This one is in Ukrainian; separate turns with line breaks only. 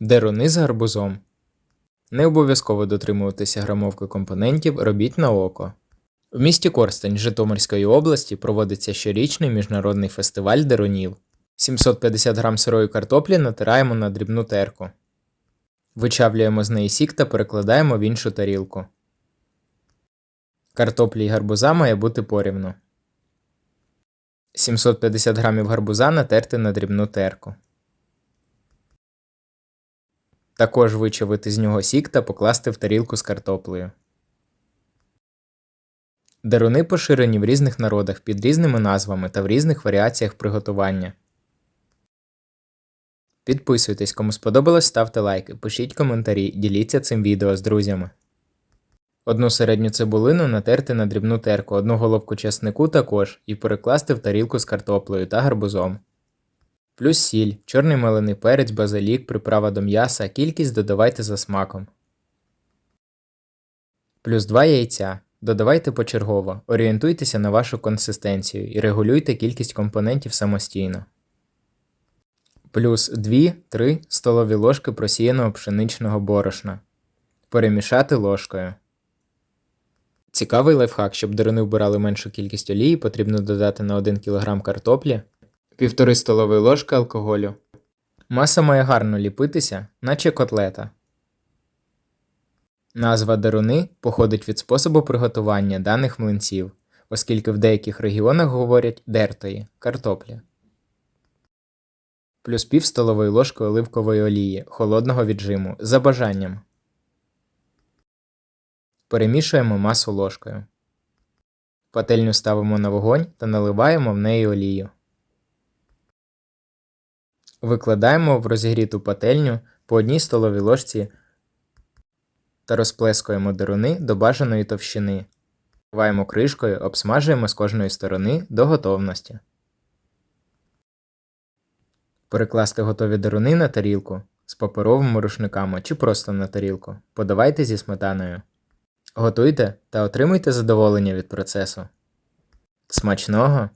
Деруни з гарбузом. Не обов'язково дотримуватися грамовки компонентів, робіть на око. В місті Корстень Житомирської області проводиться щорічний міжнародний фестиваль дерунів. 750 грам сирої картоплі натираємо на дрібну терку. Вичавлюємо з неї сік та перекладаємо в іншу тарілку. Картоплі і гарбуза має бути порівну. 750 грамів гарбуза натерти на дрібну терку. Також вичавити з нього сік та покласти в тарілку з картоплею. Деруни поширені в різних народах під різними назвами та в різних варіаціях приготування. Підписуйтесь, кому сподобалось, ставте лайки, пишіть коментарі, діліться цим відео з друзями. Одну середню цибулину натерти на дрібну терку, одну головку чеснику також і перекласти в тарілку з картоплею та гарбузом. Плюс сіль, чорний мелений перець, базилік, приправа до м'яса, кількість додавайте за смаком. Плюс 2 яйця. Додавайте почергово, орієнтуйтеся на вашу консистенцію і регулюйте кількість компонентів самостійно. Плюс 2-3 столові ложки просіяного пшеничного борошна. Перемішати ложкою. Цікавий лайфхак, щоб деруни вбирали меншу кількість олії, потрібно додати на 1 кг картоплі 1,5 столової ложки алкоголю. Маса має гарно ліпитися, наче котлета. Назва деруни походить від способу приготування даних млинців, оскільки в деяких регіонах говорять дертої картоплі. Плюс пів столової ложки оливкової олії холодного віджиму за бажанням. Перемішуємо масу ложкою. Пательню ставимо на вогонь та наливаємо в неї олію. Викладаємо в розігріту пательню по одній столовій ложці та розплескуємо деруни до бажаної товщини. Вкриваємо кришкою, обсмажуємо з кожної сторони до готовності. Перекласти готові деруни на тарілку з паперовими рушниками чи просто на тарілку. Подавайте зі сметаною. Готуйте та отримуйте задоволення від процесу. Смачного!